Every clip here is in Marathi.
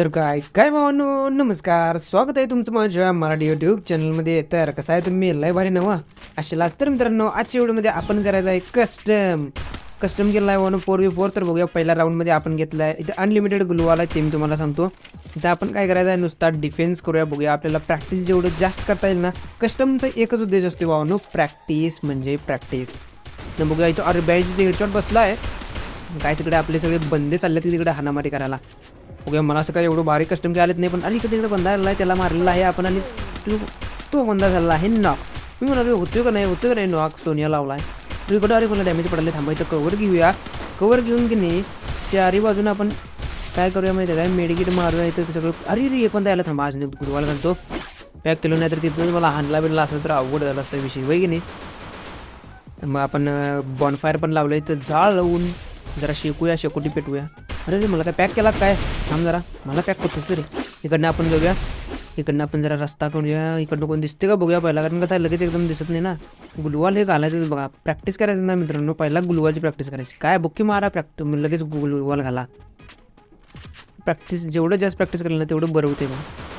तर काय काय भावानो? नमस्कार स्वागत आहे तुमचं माझ्या मराठी यूट्यूब चॅनलमध्ये तर कसं आहे तुम्ही? लय भारी नवा असेलाच तर मित्रांनो आजच्या व्हिडिओमध्ये आपण करायचं आहे कस्टम कस्टम केला आहे वन फोर वी फोर तर बघूया पहिल्या राऊंडमध्ये आपण घेतला आहे. इथे अनलिमिटेड ग्लूवाला ते मी तुम्हाला सांगतो. इथं आपण काय करायचं आहे? नुसता डिफेन्स करूया बघूया. आपल्याला प्रॅक्टिस जेवढं जास्त करता येईल ना कस्टमचा एकच उद्देश असतो भावानो प्रॅक्टिस म्हणजे प्रॅक्टिस तर बघूया इथं अरे बॅच हेडशॉट बसला आहे. काय तिकडे आपले सगळे बंदे चालले तिकडे हाणामारी करायला. ओके मला असं काय एवढं बारीक कस्टम आलेत नाही पण अरे इकडे तिकडे बंदा आलेला आहे त्याला मारलेला आहे आपण आणि तू तो बंदा झालेला आहे नॉक. मी म्हणाले होतो का नाही होतो का नाही नॉक? सोनिया लावला आहे तू इकडं अरे मला डॅमेज पडले थांबायचं कवर घेऊया. कवर घेऊन की नाही चारी बाजून आपण काय करूया माहिती आहे काय? मेडिकेट मारूया इथं सगळं. अरे रे एक बंदा यायला थांबा आज गुरुवाला घालतो. पॅक केलो नाही तर तिथं मला हाणला बिनला असं तर अवघड झालं असतं विषय वय की नाही? मग आपण बॉनफायर पण लावलं इथं जाळ लावून जरा शेकूया शेकोटी पेटूया अरे रे मला काय पॅक केला काय? थांब जरा. मला पॅक करतोस रे. इकडनं आपण जाऊया. इकडनं आपण जरा रस्ता करूया इकडनं कोण दिसते का बघूया पहिला? कारण कसं लगेच एकदम दिसत नाही ना? गुलवाल हे घालायचं बघा. प्रॅक्टिस करायचं ना मित्रांनो. पहिला गुलवालची प्रॅक्टिस करायची. काय बुक्की मारा प्रॅक्टिस लगेच गुलवाल घाला. प्रॅक्टिस जेवढं जास्त प्रॅक्टिस केलं ना तेवढं बरं होते मग.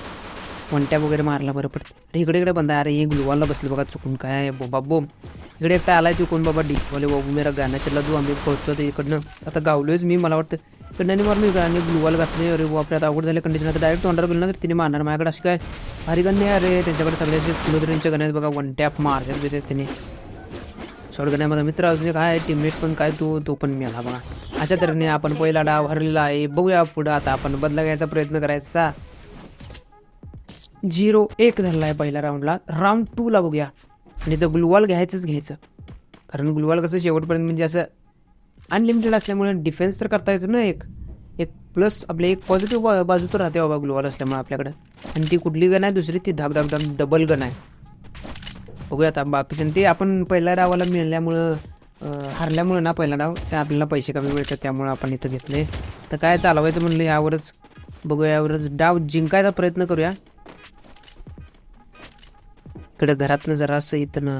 वन टॅप वगैरे मारला बरं पडतं. अरे इकडे इकडे बंदा अरे हे गुलवालला बसले बघा चुकून काय बोबा बोम इकडे एकटा आलाय तू कोण बाबा? डीवाले बाबू मेरा गाणं चला तू आम्ही पोहोचतो ते इकडनं. आता गावलोयच मी मला वाटतं. इकडनं मार मी गाणे ग्लुवाल घातले अरे बापरे आता अवघड झाले कंडिशन आता डायरेक्ट तोंडावर गेलं ना तर तिने मारणार माझ्याकडे असं काय? भारी गण नाही अरे. त्यांच्याकडे सगळ्याचे किलोदरींच्या गण्यात बघा. वन टॅप मारतात तिथे त्याने शॉर्ट गण्या माझा मित्र अजून काय टीममेट पण काय तो तो पण मिळाला बघा. अशा तऱ्हेने आपण पहिला डाव हरलेला आहे. बघूया पुढं आता आपण बदला घ्यायचा प्रयत्न करायचा. झिरो एक झाला आहे पहिल्या राऊंडला राऊंड टूला बघूया. आणि तर गुलवाल घ्यायचंच घ्यायचं. कारण गुलवाल कसं शेवटपर्यंत म्हणजे असं अनलिमिटेड असल्यामुळे डिफेन्स तर करता येतो ना एक. एक प्लस आपले एक पॉझिटिव्ह बाजू तर राहते बाबा ग्लुवाल असल्यामुळे आपल्याकडं. आणि ती कुठली गन आहे दुसरी ती धाक धाक धाक डबल गण आहे. बघूया आता बाकीच्या ते आपण पहिल्या डावाला मिळाल्यामुळं हरल्यामुळं हारल्यामुळं ना पहिला डाव ते आपल्याला पैसे कमी मिळतात त्यामुळं आपण इथं घेतले. तर काय चालवायचं म्हणलं यावरच बघूया यावरच डाव जिंकायचा प्रयत्न करूया. इकडे घरातनं जरासं इथं ना.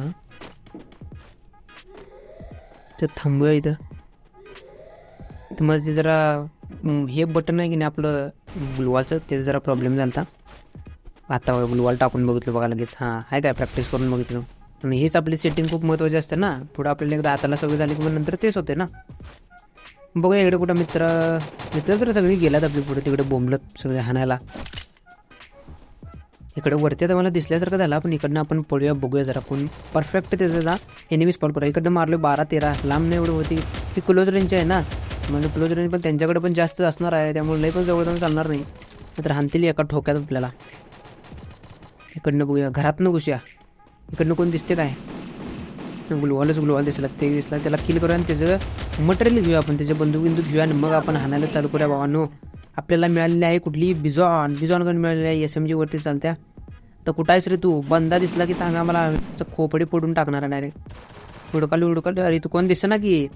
तर थांबूया इथं. इथं ते जरा हे बटन आहे की नाही आपलं ग्लुवालचं ते जरा प्रॉब्लेम झाला होता आता ग्लुवाल टाकून बघितलं बघा लगेच. हां आहे काय प्रॅक्टिस करून बघितलं. आणि हेच आपली सेटिंग खूप महत्त्वाची असते ना. पुढं आपल्याला एकदा हाताला सवय झाली की मग नंतर तेच होते ना. बघूया इकडे कुठं मित्र मित्र तर सगळी गेल्यात आपली पुढे तिकडे बोंबलत सगळे हाणायला. इकडे वरती आता मला दिसल्यासारखं झालं. पण इकडनं आपण पळूया बघूया जरा कोण परफेक्ट त्याचं जा. एनिमी स्पॉट करूया इकडनं मारलो बारा तेरा. लांब नाही एवढं होती ती क्लोज रेंज आहे ना. म्हणजे क्लोज रेंज पण त्यांच्याकडे पण जास्त असणार आहे. त्यामुळे लई पण जवळ जाऊन चालणार नाही. तर हानतील एका ठोक्यात आपल्याला. इकडनं बघूया. घरातनं घुसूया. इकडनं कोण दिसते काय? ग्लोवालच ग्लोवाल दिसला. ते दिसला. त्याला किल करूया आणि त्याचं मटेरियल घेऊया आपण. त्याचे बंदूक बिंदूक घेऊया आणि मग आपण हाणायला चालू करूया भावानो. आपल्याला मिळालेली आहे कुठली बिझॉन बिझॉनकडून मिळालेली आहे एस एम जीवरती चालत्या. तर कुठं आहेस रे तू? बंदा दिसला की सांगा मला. असं खोपडी फोडून टाकणार डायरेक्ट हुडकाल हुडकाल. अरे तू कोण दिसतं ना की?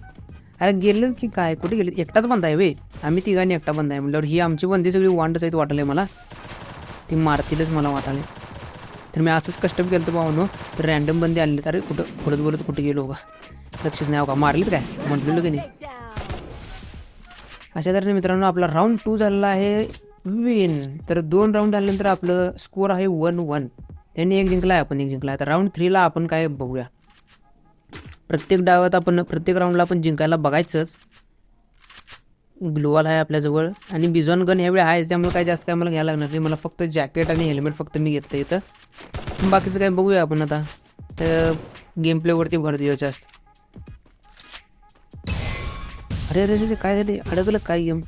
अरे गेलं की काय? कुठे गेले? एकटाच बंद आहे वे आम्ही तिघांनी एकटा बंद आहे म्हटल्यावर ही आमची बंदी सगळी वांडच आहेत वाटले मला. ती मारतीलच मला वाटाले तर मी असंच कष्टम केलं तर भावनो तर रॅन्डम बंदी आले अरे कुठं बोलत बोलत कुठे गेलो का लक्षच नाही हो का? मारलीत काय? म्हटलेलं की नाही? अशा तऱ्हेने मित्रांनो आपला राऊंड टू झालेला आहे. विन तर दोन राऊंड झाल्यानंतर आपलं स्कोअर आहे वन वन त्यांनी एक जिंकला आहे आपण एक जिंकला आहे तर राऊंड थ्रीला आपण काय बघूया. प्रत्येक डावात आपण प्रत्येक राऊंडला आपण जिंकायला बघायचंच. ग्लोवाल आहे आपल्याजवळ. आणि बिझॉन गन ह्यावेळी आहे त्यामुळे काय जास्त काय मला घ्यायला लागणार नाही. मला फक्त जॅकेट आणि हेल्मेट फक्त मी घेतलं इथं. बाकीचं काय बघूया आपण आता. तर गेम प्लेवरती भर देऊ जास्त. अरे अरे अरे काय झाले अडकलं काय गेम?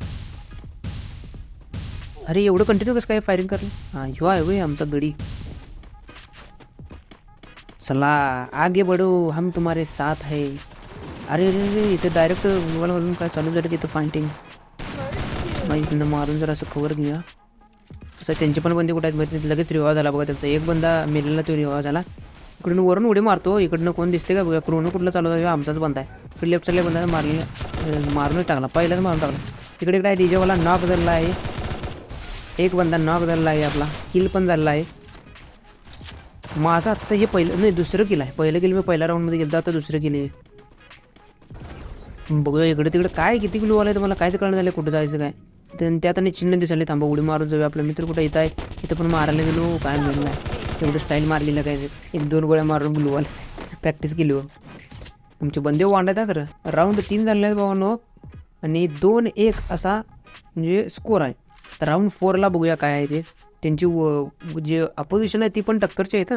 अरे एवढं कंटिन्यू कसं काय फायरिंग करलं? हां ह्यो आहे वय आमचा गडी. चला आगे बडो हम तुम्हारे साथ है. अरे अरे अरे इथं डायरेक्ट मोबाईल वरून काय चालू झालं की इथं फायटिंग मग इथनं मारून जरा असं कवर घेऊया. असं त्यांची पण बंदी कुठे आहेत माहिती लगेच रिवाज झाला बघा त्यांचा. एक बंदा मेलेला तो रिवाज झाला. इकडून वरून उडी मारतो इकडनं कोण दिसते का बघा क्रोनो कुठला चालू आहे आमचाच बंदा आहे. इकडे लेफ्ट साईडला बंद मारले अं, मारूनच टाकला पहिलाच मारून टाकला. इकडे इकडे डीजेवाला नॉक झालेला आहे. एक बंदा नॉक झालेला आहे आपला किल पण झालेला आहे. माझं आत्ता हे पहिलं नाही दुसरं किल आहे. पहिलं किल मी पहिल्या राऊंडमध्ये गेलं आता दुसरं किल आहे. बघूया इकडे तिकडे काय किती किलो आलं आहे मला कायच कळणं झालं कुठं जायचं काय. त्यात आणि चिन्ह दिसायला थांबा उडी मारून जाऊया आपला मित्र कुठं येत आहे इथं पण मारायला गेलो काय मिळणार नाही एवढं स्टाईल मारलेलं काय एक दोन गोळ्या मारून ग्लुवाल प्रॅक्टिस केली हो आमचे बंदे वांडायचा खरं राऊंड तीन झाले आहेत भावानो. आणि दोन एक असा म्हणजे स्कोर आहे. तर राऊंड फोरला बघूया काय आहे ते. त्यांची व- जे अपोजिशन आहे ती पण टक्करची आहेत ना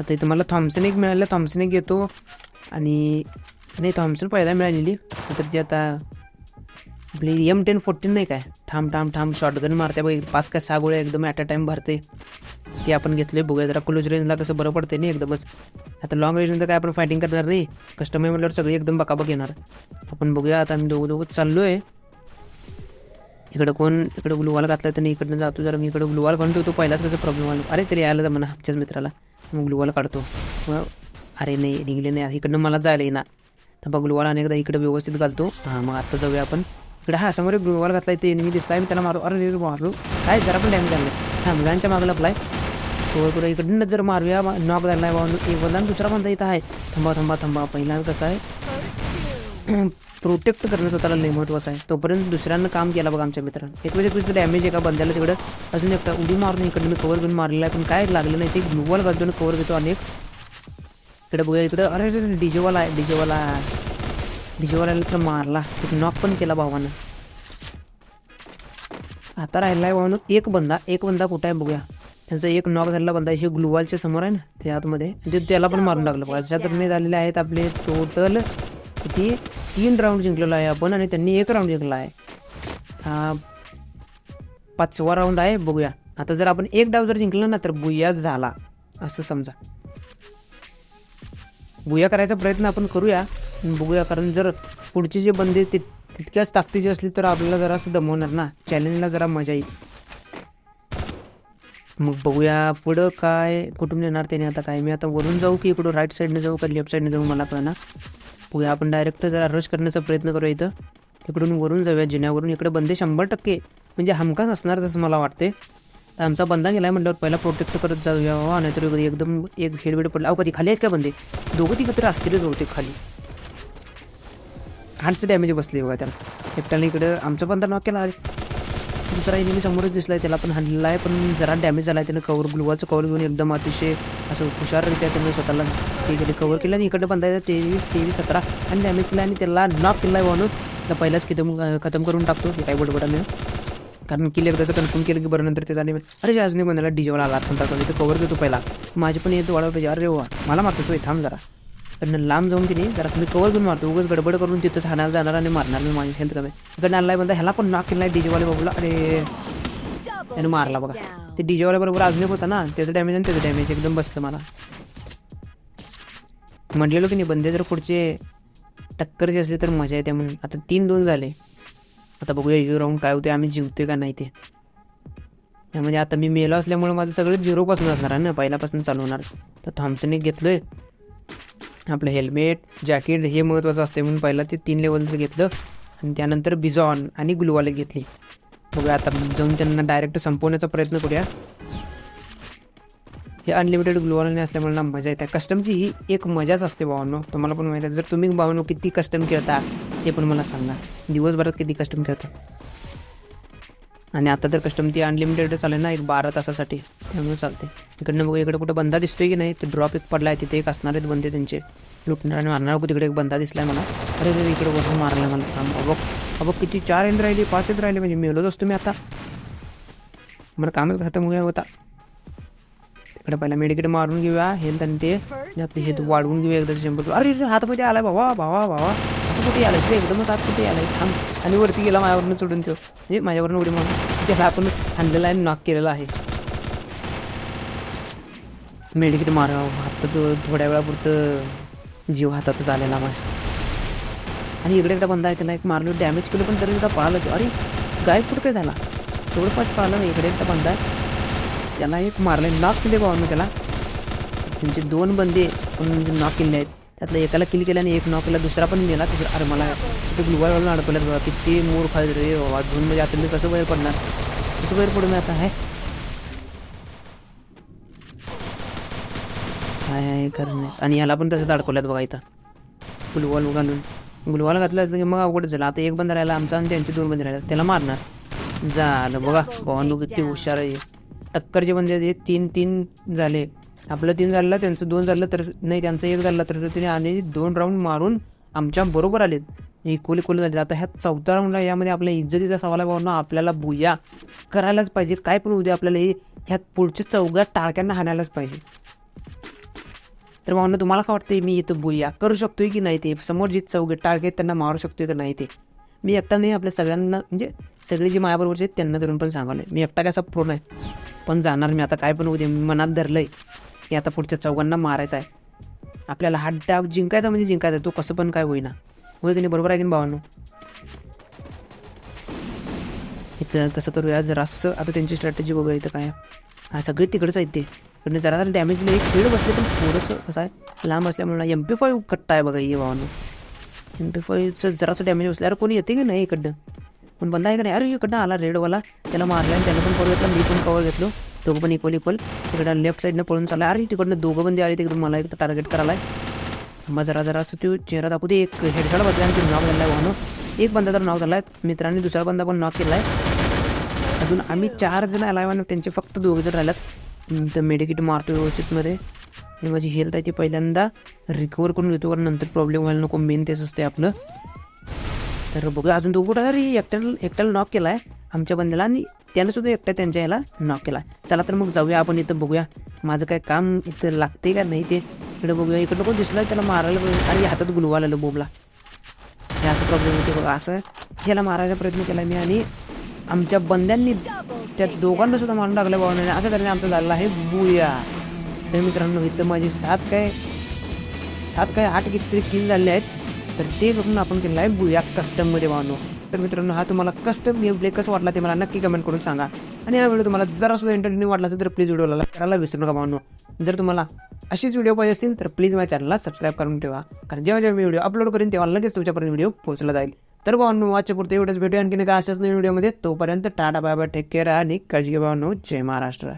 आता इथं मला थॉम्सन एक मिळालं. थॉम्सन एक घेतो. आणि नाही थॉम्सन पहिला मिळालेली. तर ती आता आपली एम टेन फोर्टीन नाही काय? ठाम ठाम ठाम शॉटगन मारते बघ. पाच काय सहा गोळ्या एकदम ॲट अ टाईम भरते. ते आपण घेतले बघूया. जरा क्लोज रेंजला कसं बरं पडते नाही एकदमच. आता लॉंग रेंजनंतर काय आपण फायटिंग करणार नाही. कस्टमर म्हटल्यावर सगळी एकदम बकाबक येणार. आपण बघूया. आता आम्ही दोघं दोघं चाललो आहे इकडं कोण? इकडं ग्लुवाल घातला तर इकडनं जातो जरा. मी इकडं ग्लुवाल काढून ठेवतो. पहिलाच कसं प्रॉब्लेम आला. अरे तरी यायला म्हणा आमच्याच मित्राला. मग ग्लुवाल काढतो. मग अरे नाही निघले नाही. इकडनं मला जायला येईना. तर बघ ग्लुवाल अनेकदा इकडं व्यवस्थित घालतो. हां मग आता जाऊया आपण. इकडे हा समोर ग्लुवाल घातला ते मी आहे मी त्याला मारू अरे रे मारू काय जरा पण डॅमेज झालं हा मुलांच्या मागला आपलाय तो पुढे इकडनं जर मारूया नॉक झाला आहे एक वरदान दुसरा बंदा इथं आहे थांबा थांबा थांबा पहिला कसं आहे प्रोटेक्ट करणं स्वतःला लई महत्वाचं आहे तोपर्यंत दुसऱ्यांना काम केलं बघा आमच्या मित्रांनो एक वेळेस डॅमेज एका बंद्याला तिकडं अजून एकटा उडी मारून इकडे मी कवर घेऊन मारलेला आहे पण काय लागलं नाही ते ग्लोबल घालतो कवर घेतो अनेक इकडे बघूया इकडं अरे अरे डीजेवाला आहे डीजेवाला डीजेवाल्याला तर मारला. एक नॉक पण केला भावानं. आता राहिला आहे भावानं एक बंदा. एक बंदा कुठं आहे बघूया. त्यांचा एक नॉक झालेला बंदा हे ग्लुवालच्या समोर आहे ना त्या आतमध्ये. ते त्याला पण मारून टाकलं. बघा तर तऱ्हेने झालेले आहेत आपले टोटल किती? तीन राऊंड जिंकलेलो आहे आपण आणि त्यांनी एक राऊंड जिंकला आहे. हा पाचवा राऊंड आहे बघूया. आता जर आपण एक डाव जर जिंकला ना तर बुया झाला. असं समजा. बुया करायचा प्रयत्न आपण करूया. बघूया. कारण जर पुढचे जे बंदे ते तितक्याच ताकदीचे असले तर आपल्याला जरा असं दमवणार ना. चॅलेंजला जरा मजा येईल. मग बघूया पुढं काय कुठून येणार त्याने आता काय. मी आता वरून जाऊ की इकडं राईट साईडने जाऊ का लेफ्ट साईडने जाऊ मला कळणार बघूया आपण डायरेक्ट जरा रश करण्याचा प्रयत्न करूया इथं. इकडून वरून जाऊया जिन्यावरून. इकडे बंदे शंभर टक्के म्हणजे हमखास असणार जसं मला वाटते आमचा बंदा गेला आहे म्हटल्यावर पहिला प्रोटेक्ट करत जाऊया. वा नाहीतर कधी एकदम एक हेडबेड पडला. अहो कधी खाली आहेत का बंदे? दोघं तिघं तर असतीलच बहुतेक खाली. हार्टचं डॅमेज बसले बघा त्याला. एकट्याने इकडं आमचं पण तर नॉक केला. दुसरा एनिमी समोरच दिसलाय त्याला पण हल्ला आहे पण जरा डॅमेज झाला आहे त्यानं कवर ग्लुवाचं कवर घेऊन एकदम अतिशय असं हुशाररित्या त्यानं स्वतःला ते कवर केलं आणि इकडं बंदा तेवीस तेवीस सतरा आणि डॅमेज केला आणि त्याला नॉक केला आहे म्हणून. तर पहिलाच खतम खतम करून टाकतो. हे काही बडबडा नाही कारण किल एकदा कन्फर्म केलं की बरं नंतर त्याचा नाही अरे आज नाही म्हणाला डीजेवाला आला आता टाकतो कवर घेतो पहिला. माझे पण येतो वाढवतो अरे वा मला मारतो तो थांब जरा. पण लांब जाऊन की नाही जरा मी कवर घेऊन मारतो उगाच गडबड करून तिथंच हाणायला जाणार आणि मारणार मी माझी हेल्थ कमी. इकडे आणलाय बंदा ह्याला पण नॉक केला डीजेवाले बाबूला. अरे त्याने मारला बघा. ते डीजेवाल्या बरोबर अजून होता ना त्याचं डॅमेज आणि त्याचं डॅमेज एकदम बसतं मला. म्हटलेलो की नाही बंदे जर पुढचे टक्करचे असले तर मजा येते म्हणून. आता तीन दोन झाले. आता बघूया हे राऊंड काय होते आम्ही जिंकतोय का नाही ते. म्हणजे आता मी मेलो असल्यामुळे माझं सगळं झिरोपासून असणार आहे ना पहिल्यापासून चालू होणार. तर थॉम्सन एक घेतलोय. आपलं हेल्मेट जॅकेट हे महत्त्वाचं असते म्हणून पहिला ते तीन लेवलचं घेतलं आणि त्यानंतर बिझॉन आणि ग्लुवाले घेतली. बघूया आता जाऊन त्यांना डायरेक्ट संपवण्याचा प्रयत्न करूया. हे अनलिमिटेड ग्लोवालने असल्यामुळे ना मजा येते. कस्टमची ही एक मजाच असते भावांनो. तुम्हाला पण माहिती आहे जर तुम्ही भावांनो किती कस्टम खेळता ते पण मला सांगा. दिवसभरात किती कस्टम खेळता? आणि आता तर कस्टम ती अनलिमिटेड चालेल ना एक बारा तासासाठी. त्यामुळे चालते इकडनं बघू इकडे कुठं बंदा दिसतोय की नाही तर ड्रॉप एक पडला आहे तिथे एक असणार आहेत बंदे त्यांचे. लुटणार आणि मारणार. तिकडे एक बंदा दिसलाय मला. अरे रे इकडे वरून मारला मला. बघ. अबक किती चार येत राहिले पाच येत राहिले म्हणजे मेलोच असतो मी आता. मला कामच खतम होऊया होता इकडे पहिला मेडिकेट मारून घेऊया हेल्थ आणि ते. हे वाढवून घेऊया एकदा शंभर अरे रे हातमध्ये आला बाबा भावा भावा. असं कुठे आलाय रे एकदमच आत कुठे आलाय थांब आणि वरती गेला माझ्यावरनं सोडून तो म्हणजे माझ्यावरनं उडी मारून त्याला आपण आणलेला आहे नॉक केलेला आहे मेडिकेट मारा आता तो थोड्या वेळापुरतं जीव हातातच आलेला माझ्या आणि इकडे एकदा बंदा आहे त्याला एक मारलो डॅमेज केलं पण तरी एकदा पळाला तो अरे गायब कुठं काय झाला तेवढं पाहिलं नाही इकडे एकदा बंदा आहे त्याला एक मारले नॉक केले बाबा त्याला त्यांचे दोन बंदे पण नॉक केले आहेत त्यातलं एकाला किल केल्याने एक नॉक केला दुसरा पण मेला तिसरा अरे मला ते ग्लुवाल अडकवल्यात बघा. किती मोर खायचे रे बाबा. धुवून म्हणजे आता मी कसं बाहेर पडणार? कसं बाहेर पडू मी आता? आहे काय आहे करणे आणि ह्याला पण तसंच अडकवल्यात बघा इथं. ग्लुवाल घालून. ग्लुवाल घातलं असलं की मग अवघड झालं. आता एक बंद राहिला आमचा आणि त्यांचे दोन बंद राहिला. त्याला मारणार. झालं बघा. भावांनो किती हुशार आहे. टक्करचे बंद हे तीन तीन झाले. आपलं तीन झालं त्यांचं दोन झालं तर नाही त्यांचं एक झालं तर तिने आणि दोन राऊंड मारून आमच्या बरोबर आलेत. इक्वल इक्वल झाले आता ह्या चौथा राऊंडला यामध्ये आपल्या इज्जतीचा सवाल आहे भावना. आपल्याला बुया करायलाच पाहिजे. काय पण उद्या आपल्याला हे ह्यात पुढच्या चौघात टाळक्यांना हाणायलाच पाहिजे. तर भावना तुम्हाला काय वाटतं मी इथं बुया करू शकतोय की नाही ते? समोर जे चौघे टाळके आहेत त्यांना मारू शकतोय की नाही ते? मी एकटा नाही आपल्या सगळ्यांना म्हणजे सगळे जे माझ्याबरोबरचे आहेत त्यांना धरून पण सांगावलं मी एकटा काय असा प्रो नाही पण जाणार मी. आता काय पण उद्या मी मनात धरलं आहे की आता पुढच्या चौघांना मारायचा आहे. आपल्याला हा डाव जिंकायचा म्हणजे जिंकायचा तो कसं पण काय होईना. होय की नाही? बरोबर आहे की नाही भावांनो? इथं कसं करूया जरासं आता त्यांची स्ट्रॅटेजी वगैरे इथं काय? हा सगळे तिकडंच आहेत ते. इकडनं जरा जरा डॅमेज एक खेळ बसले पण थोडंसं कसं आहे? लांब असल्यामुळे एम पी फाईव्ह कट्टा आहे बघा ये भावानो. एम पी फाईव्हचं जरासं डॅमेज बसलं अरे कोणी येते की नाही इकडनं? पण बंद आहे का नाही? अरे इकडनं आला रेडवाला त्याला मारला आणि त्याला पण कवर घेतला मी पण कवर घेतलो. दोघं पण इक्वल इक्वल तिकडं लेफ्ट साईडनं पळून चालला अरे तिकडनं दोघं बंदी आले तिकडून मला एक टार्गेट करायला मग जरा जरा असं तो चेहरा दाखवू दे. एक हेडशॉट बदला आणि नॉक झाला आहे वाहनं एक बंदा तर नॉक झाला आहे मित्रांनी दुसरा बंदा पण नॉक केला आहे अजून आम्ही चार जण आला आणि त्यांचे फक्त दोघे जण राहिल्यात. तर मेडिकिट मारतो व्यवस्थितमध्ये. आणि माझी हेल्थ आहे ती पहिल्यांदा रिकवर करून घेतो. कारण नंतर प्रॉब्लेम व्हायला नको. मेन तेच असते आपलं. तर बघूया. अजून दोघं तरी एकट्याला एकट्याला नॉक केला आहे आमच्या बंद्याला आणि त्यानं सुद्धा एकट्या त्यांच्या याला नॉक केला आहे चला तर मग जाऊया आपण इथं बघूया. माझं काय काम इथं लागते का नाही ते इकडे बघूया. इकडं कोण दिसलं त्याला मारायला आणि हातात गुलवा आलं बोबला. हे असं प्रॉब्लेम होते बघा. असं ह्याला मारायचा प्रयत्न केला मी आणि आमच्या बंद्यांनी त्या दोघांना सुद्धा मारून टाकलं बाबाने असं तऱ्हेने आमचं झालेलं आहे बुया. तर मित्रांनो इथं माझे सात काय सात काय आठ कितीतरी किल झाले आहेत. तर ते बघून आपण त्यांना आहे बुया कस्टममध्ये वाहनो तर मित्रांनो हा तुम्हाला कस्टम गेम प्ले कसं वाटला ते मला नक्की कमेंट करून सांगा. आणि हा व्हिडिओ तुम्हाला जरा सुद्धा एंटरटेनिंग वाटला असेल तर प्लीज व्हिडिओला करायला विसरू नका भावनो जर तुम्हाला अशीच व्हिडिओ पाहिजे असतील तर प्लीज माझ्या चॅनलला सबस्क्राईब करून ठेवा. कारण जेव्हा जेव्हा मी व्हिडिओ अपलोड करेन तेव्हा लगेच तुमच्यापर्यंत व्हिडिओ पोहोचला जाईल. तर भावनो आजच्या पुरते एवढंच भेटूया. आणखी काय अशाच नाही व्हिडिओमध्ये तोपर्यंत tata bye bye take care आणि काळजी घ्या जय महाराष्ट्र.